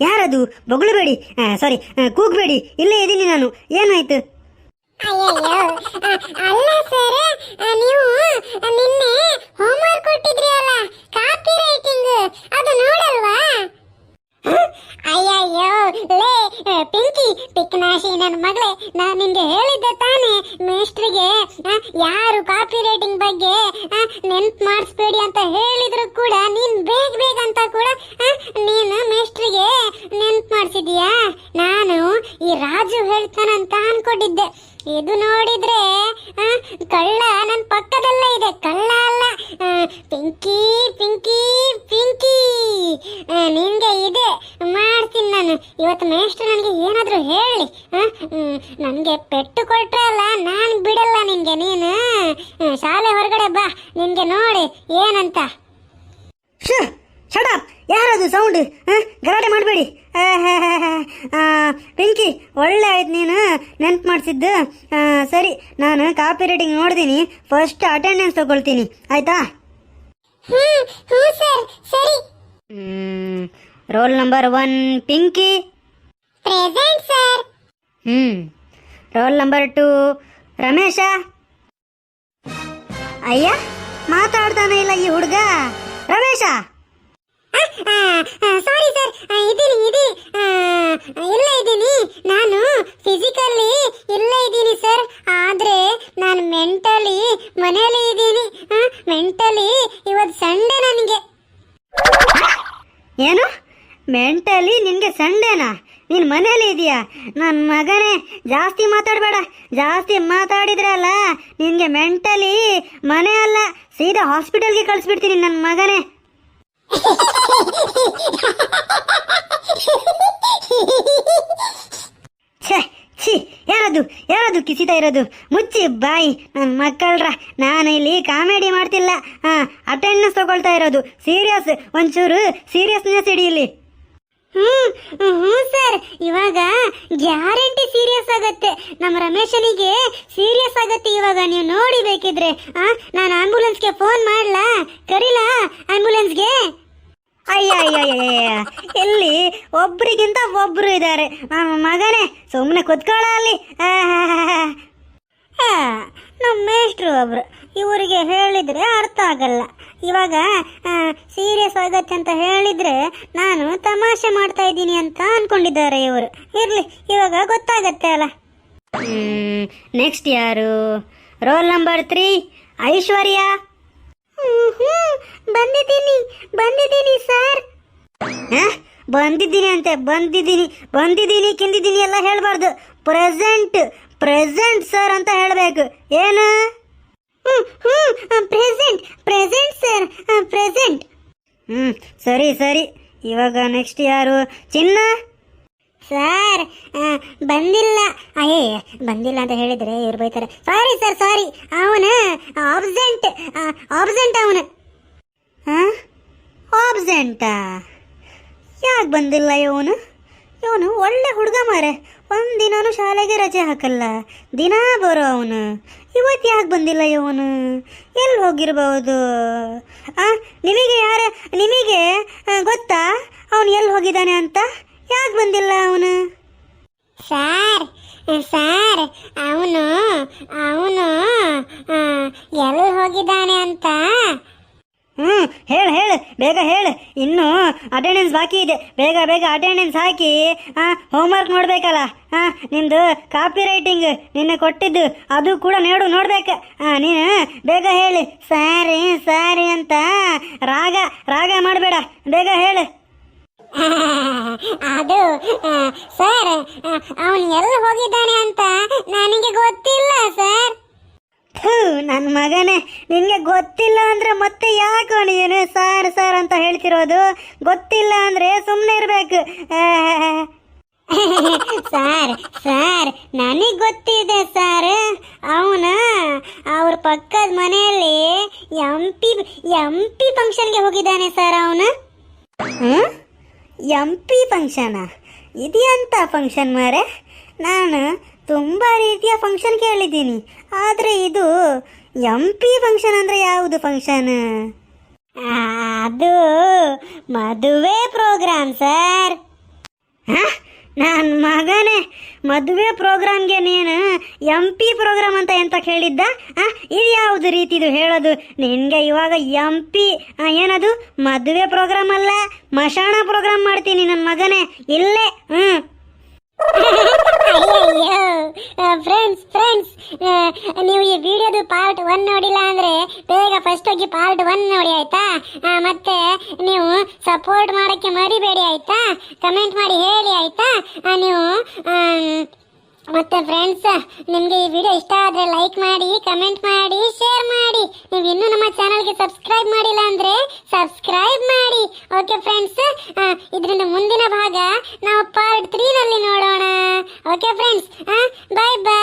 ಯಾರದು? ಬೊಗಳಬೇಡಿ. ಸಾರಿ ಕೂಗ್ಬೇಡಿ. ಇಲ್ಲೇ ಇದ್ದೀನಿ ನಾನು. ಏನಾಯ್ತು? ಅಯ್ಯಯ್ಯೋ. ಅಲ್ಲ ಸರ್ ನೀವು ನಿನ್ನೆ ಹೋಮ್ವರ್ಕ್ ಕೊಟ್ಟಿದ್ರಿ ಅಲ್ಲ ಕಾಪಿ ರೈಟಿಂಗ್ ಅದು ನೋಡಲ್ವಾ ಅಯ್ಯಯ್ಯೋ ಲೇ ಆ, ಪಿಂಕಿ ಪಿಕ್ನಾಶಿ ನನ್ನ ಮಗಳೇ ನಾನು ನಿನ್ಗೆ ಹೇಳಿದ್ದೆ ತಾನೇ ಮೇಸ್ಟ್ರಿಗೆ ಯಾರು ಕಾಪಿ ರೈಟಿಂಗ್ ಬಗ್ಗೆ ನೆನ್ಪು ಮಾಡಿಸ್ಬೇಡಿ ಅಂತ ಹೇಳಿದ್ರು ಕೂಡ, ನೀನ್ ಬೇಗ ಬೇಗ ಅಂತ ಕೂಡ ನೀನು ಮೇಸ್ಟ್ರಿಗೆ ನೆನ್ಪು ಮಾಡಿಸಿದೀಯಾ? ನಾನು ಈ ರಾಜು ಹೇಳ್ತಾನಂತ ಅನ್ಕೊಂಡಿದ್ದೆ. ಇದು ನೋಡಿದ್ರೆ ಕಳ್ಳ ನನ್ನ ಪಕ್ಕದಲ್ಲೇ ಇದೆ. ಕಳ್ಳ ಅಲ್ಲ ಪಿಂಕಿ ಪಿಂಕಿ ಆ, ನಿನ್ಗೆ ಇದೆ ಮಾಡ್ತೀನಿ ನಾನು ಇವತ್ತು ಮೇಷ್ಟ್ರು ನನಗೆ ಏನಾದರೂ ಹೇಳಿ ನನಗೆ ಪೆಟ್ಟು ಕೊಟ್ಟರೆ ಅಲ್ಲ ನಾನು ಬಿಡಲ್ಲ ನಿನಗೆ ನೀನು. ಶಾಲೆ ಹೊರಗಡೆ ಬಾ ನಿನಗೆ ನೋಡಿ ಏನಂತ. ಶ ಶಡಪ್ ಯಾರದು ಸೌಂಡ್ ಗಲಾಟೆ ಮಾಡಬೇಡಿ. ಪಿಂಕಿ ಒಳ್ಳೆ ಆಯ್ತು ನೀನು. ನೆನ್ಪು ಮಾಡಿಸಿದ್ದು. ಸರಿ ನಾನು ಕಾಪಿ ರೈಟಿಂಗ್ ನೋಡ್ತೀನಿ. ಫಸ್ಟ್ ಅಟೆಂಡೆನ್ಸ್ ತಗೊಳ್ತೀನಿ. ಆಯ್ತಾ? ಹ್ಞೂ ಹ್ಞೂ ಸರ್. ಸರಿ roll number one Pinky present sir ಹ್ಞೂ ರೋಲ್ ನಂಬರ್ ಟು ರಮೇಶ ಅಯ್ಯ ಮಾತಾಡ್ತಾನೆ ಇಲ್ಲ ಈ ಹುಡುಗ. ರಮೇಶ. ಸಾರಿ ಸರ್ ಇದ್ದೀನಿ ಇದಿ ಇಲ್ಲೇ ಇದ್ದೀನಿ. ನಾನು ಫಿಸಿಕಲಿ ಇಲ್ಲೇ ಇದ್ದೀನಿ ಸರ್ ಆದ್ರೆ ನಾನು ಮೆಂಟಲಿ ಮನೆಯಲ್ಲಿ ಇದ್ದೀನಿ. ಮೆಂಟಲಿ ಇವತ್ತು ಸಂಡೇ ನನಗೆ. ಏನು? ಮೆಂಟಲಿ ನಿನಗೆ ಸಂಡೇನಾ ನೀನು ಮನೇಲಿ ಇದೆಯಾ? ನನ್ನ ಮಗನೇ, ಜಾಸ್ತಿ ಮಾತಾಡಬೇಡ. ಜಾಸ್ತಿ ಮಾತಾಡಿದ್ರಲ್ಲ, ನಿನಗೆ ಮೆಂಟಲಿ ಮನೆ ಅಲ್ಲ, ಸೀದಾ ಹಾಸ್ಪಿಟಲ್ಗೆ ಕಳಿಸ್ಬಿಡ್ತೀನಿ ನನ್ನ ಮಗನೇ. ಛೇ, ಛೀ, ಯಾರದು? ಯಾರದು ಕಿಸಿತಾ ಇರೋದು? ಮುಚ್ಚಿ ಬಾಯಿ ನನ್ನ ಮಕ್ಕಳ್ರ. ನಾನು ಇಲ್ಲಿ ಕಾಮಿಡಿ ಮಾಡ್ತಿಲ್ಲ. ಹಾಂ ಅಟೆಂಡೆನ್ಸ್ ತಗೊಳ್ತಾ ಇರೋದು. ಸೀರಿಯಸ್ ಒಂಚೂರು ಸೀರಿಯಸ್ನೆಸ್ ಇಡಿ ಇಲ್ಲಿ. ಹ್ಮ್ ಹ್ಞೂ ಸರ್. ಇವಾಗ ಗ್ಯಾರಂಟಿ ಸೀರಿಯಸ್ ಆಗತ್ತೆ. ನಮ್ಮ ರಮೇಶನಿಗೆ ಸೀರಿಯಸ್ ಆಗತ್ತೆ ಇವಾಗ. ನೀವು ನೋಡಿ ಬೇಕಿದ್ರೆ. ಆ ನಾನು ಆಂಬುಲೆನ್ಸ್ಗೆ ಫೋನ್ ಮಾಡ್ಲಾ? ಕರೀಲಾ? ಆಂಬುಲೆನ್ಸ್ಗೆ ಅಯ್ಯ ಅಯ್ಯ ಅಯ್ಯ, ಅಯ್ಯ ಎಲ್ಲಿ ಒಬ್ರಿಗಿಂತ ಒಬ್ರು ಇದ್ದಾರೆ. ಮಗನೇ ಸುಮ್ಮನೆ ಕುತ್ಕೊಳ್ಳ ಅಲ್ಲಿ. ನಮ್ಮ ಮೇಷ್ಟ್ರು ಒಬ್ರು. ಇವರಿಗೆ ಹೇಳಿದ್ರೆ ಅರ್ಥ ಆಗಲ್ಲ. ಇವಾಗ ಸೀರಿಯಸ್ ಆಗತ್ತೆ ಅಂತ ಹೇಳಿದ್ರೆ ನಾನು ತಮಾಷೆ ಮಾಡ್ತಾ ಇದ್ದೀನಿ ಅಂತ ಅನ್ಕೊಂಡಿದ್ದಾರೆ ಇವರು. ಇರ್ಲಿ ಇವಾಗ ಗೊತ್ತಾಗತ್ತೆ ಅಲ್ಲ. ನೆಕ್ಸ್ಟ್ ಯಾರು? Roll number three Aishwarya. ಬಂದಿದ್ದೀನಿ ಬಂದಿದ್ದೀನಿ ಸರ್. ಹ? ಬಂದಿದ್ದೀನಿ ಅಂತೆ ಬಂದಿದ್ದೀನಿ ಬಂದಿದ್ದೀನಿ ಕಿಂದಿದ್ದೀನಿ ಎಲ್ಲ ಹೇಳ್ಬಾರ್ದು. ಪ್ರೆಸೆಂಟ್ ಪ್ರೆಸೆಂಟ್ ಸರ್ ಅಂತ ಹೇಳಬೇಕು. ಏನು? Present present sir present. ಹ್ಞೂ ಸರಿ ಸರಿ. ಇವಾಗ ನೆಕ್ಸ್ಟ್ ಯಾರು? ಚಿನ್ನ? ಸರ್ ಬಂದಿಲ್ಲ. ಅಯ್ಯೇ, ಬಂದಿಲ್ಲ ಅಂತ ಹೇಳಿದ್ರೆ ಇವ್ರು ಸಾರಿ ಸರ್ ಸಾರಿ ಅವನ ಆಬ್ಸೆಂಟ್ ಆಬ್ಸೆಂಟ್ ಅವನು. ಹಾಂ ಆಬ್ಸೆಂಟಾ ಯಾಕೆ ಬಂದಿಲ್ಲ ಇವನು? ಇವನು ಒಳ್ಳೆ ಹುಡುಗ ಮಾರೆ. ಒಂದಿನಾನು ಶಾಲೆಗೆ ರಜೆ ಹಾಕಲ್ಲ. ದಿನಾ ಬರೋ ಅವನು. ಇವತ್ತು ಯಾಕೆ ಬಂದಿಲ್ಲ ಇವನು? ಎಲ್ಲಿ ಹೋಗಿರ್ಬೋದು? ಆ, ನಿಮಗೆ ಯಾರ, ನಿಮಗೆ ಗೊತ್ತಾ? ಅವನು ಎಲ್ಲಿ ಹೋಗಿದ್ದಾನೆ ಅಂತ? ಯಾಕೆ ಬಂದಿಲ್ಲ ಅವನು? ಸಾರ್ ಸಾರ್, ಅವನು ಅವನು ಎಲ್ಲಿ ಹೋಗಿದ್ದಾನೆ ಅಂತ? ಹ್ಞೂ ಹೇಳು ಹೇಳು, ಬೇಗ ಹೇಳು. ಇನ್ನು ಅಟೆಂಡೆನ್ಸ್ ಬಾಕಿ ಇದೆ. ಬೇಗ ಬೇಗ ಅಟೆಂಡೆನ್ಸ್ ಹಾಕಿ ಹಾಂ ಹೋಮ್ವರ್ಕ್ ನೋಡ್ಬೇಕಲ್ಲ. ಹಾಂ ನಿಮ್ಮದು ಕಾಪಿ ರೈಟಿಂಗ್ ನಿನ್ನೆ ಕೊಟ್ಟಿದ್ದು, ಅದು ಕೂಡ ನೋಡು ನೋಡ್ಬೇಕು. ಹಾಂ ನೀನು ಬೇಗ ಹೇಳಿ. ಸಾರಿ ಸಾರಿ ಅಂತ ರಾಗ ರಾಗ ಮಾಡಬೇಡ. ಬೇಗ ಹೇಳು. ಅದು ಸರ್ ಅವನು ಎಲ್ಲಿ ಹೋಗಿದ್ದಾನೆ ಅಂತ ನನಗೆ ಗೊತ್ತಿಲ್ಲ ಸರ್ ಥೂ ನನ್ನ ಮಗನೇ, ನಿನಗೆ ಗೊತ್ತಿಲ್ಲ ಅಂದರೆ ಮತ್ತೆ ಯಾಕೋ ನೀನು ಸಾರ್ ಸಾರ್ ಅಂತ ಹೇಳ್ತಿರೋದು? ಗೊತ್ತಿಲ್ಲ ಅಂದರೆ ಸುಮ್ಮನೆ ಇರಬೇಕು. ಸಾರ್ ಸಾರ್, ನನಗೆ ಗೊತ್ತಿದೆ ಸಾರ್. ಅವನ ಅವ್ರ ಪಕ್ಕದ ಮನೆಯಲ್ಲಿ ಎಂ ಪಿ ಎಂ ಪಿ ಫಂಕ್ಷನ್ಗೆ ಹೋಗಿದ್ದಾನೆ ಸರ್ ಅವನು. ಎಂ ಪಿ ಫಂಕ್ಷನಾ ಇದೆಯಂತ ಫಂಕ್ಷನ್ ಮಾರೆ. ನಾನು ತುಂಬ ರೀತಿಯ ಫಂಕ್ಷನ್ ಕೇಳಿದ್ದೀನಿ. ಆದರೆ ಇದು ಎಂ ಪಿ ಫಂಕ್ಷನ್ ಅಂದರೆ ಯಾವುದು ಫಂಕ್ಷನ್ ಅದು ಮದುವೆ ಪ್ರೋಗ್ರಾಮ್ ಸರ್ ನನ್ನ ಮಗನೇ. ಮದುವೆ ಪ್ರೋಗ್ರಾಮ್ಗೆ ನೀನು ಎಂ ಪಿ ಪ್ರೋಗ್ರಾಮ್ ಅಂತ ಎಂತ ಕೇಳಿದ್ದ? ಇದು ಯಾವುದು ರೀತಿದು ಹೇಳೋದು? ನಿನಗೆ ಇವಾಗ ಎಂ ಪಿ ಏನದು? ಮದುವೆ ಪ್ರೋಗ್ರಾಮ್ ಅಲ್ಲ. ಮಶಾಣ ಪ್ರೋಗ್ರಾಮ್ ಮಾಡ್ತೀನಿ ನನ್ನ ಮಗನೇ. ಇಲ್ಲೇ. ಹ್ಞೂ ಫ್ರೆಂಡ್ಸ್ ಫ್ರೆಂಡ್ಸ್ ನೀವು ಈ ವಿಡಿಯೋದು ಪಾರ್ಟ್ ಒನ್ ನೋಡಿಲ್ಲ ಅಂದ್ರೆ ಬೇಗ ಫಸ್ಟ್ ಹೋಗಿ ಪಾರ್ಟ್ ಒನ್ ನೋಡಿ, ಆಯ್ತಾ? ಮತ್ತೆ ನೀವು ಸಪೋರ್ಟ್ ಮಾಡಕ್ಕೆ ಮರಿಬೇಡಿ, ಆಯ್ತಾ? ಕಮೆಂಟ್ ಮಾಡಿ ಹೇಳಿ, ಆಯ್ತಾ? ನೀವು ಮತ್ತೆ ಫ್ರೆಂಡ್ಸ್ ನಿಮಗೆ ಈ ವಿಡಿಯೋ ಇಷ್ಟ ಆದರೆ ಲೈಕ್ ಮಾಡಿ ಕಮೆಂಟ್ ಮಾಡಿ ಶೇರ್ ಮಾಡಿ. ನೀವು ಇನ್ನೂ ನಮ್ಮ ಚಾನಲ್ಗೆ ಸಬ್ಸ್ಕ್ರೈಬ್ ಮಾಡಿಲ್ಲ ಅಂದ್ರೆ ಸಬ್ಸ್ಕ್ರೈಬ್ ಮಾಡಿ. ಓಕೆ ಫ್ರೆಂಡ್ಸ್ ಇದರಿಂದ ಮುಂದಿನ ಭಾಗ ನಾವು ಪಾರ್ಟ್ ತ್ರೀನಲ್ಲಿ ನೋಡೋಣ okay friends bye bye see you take care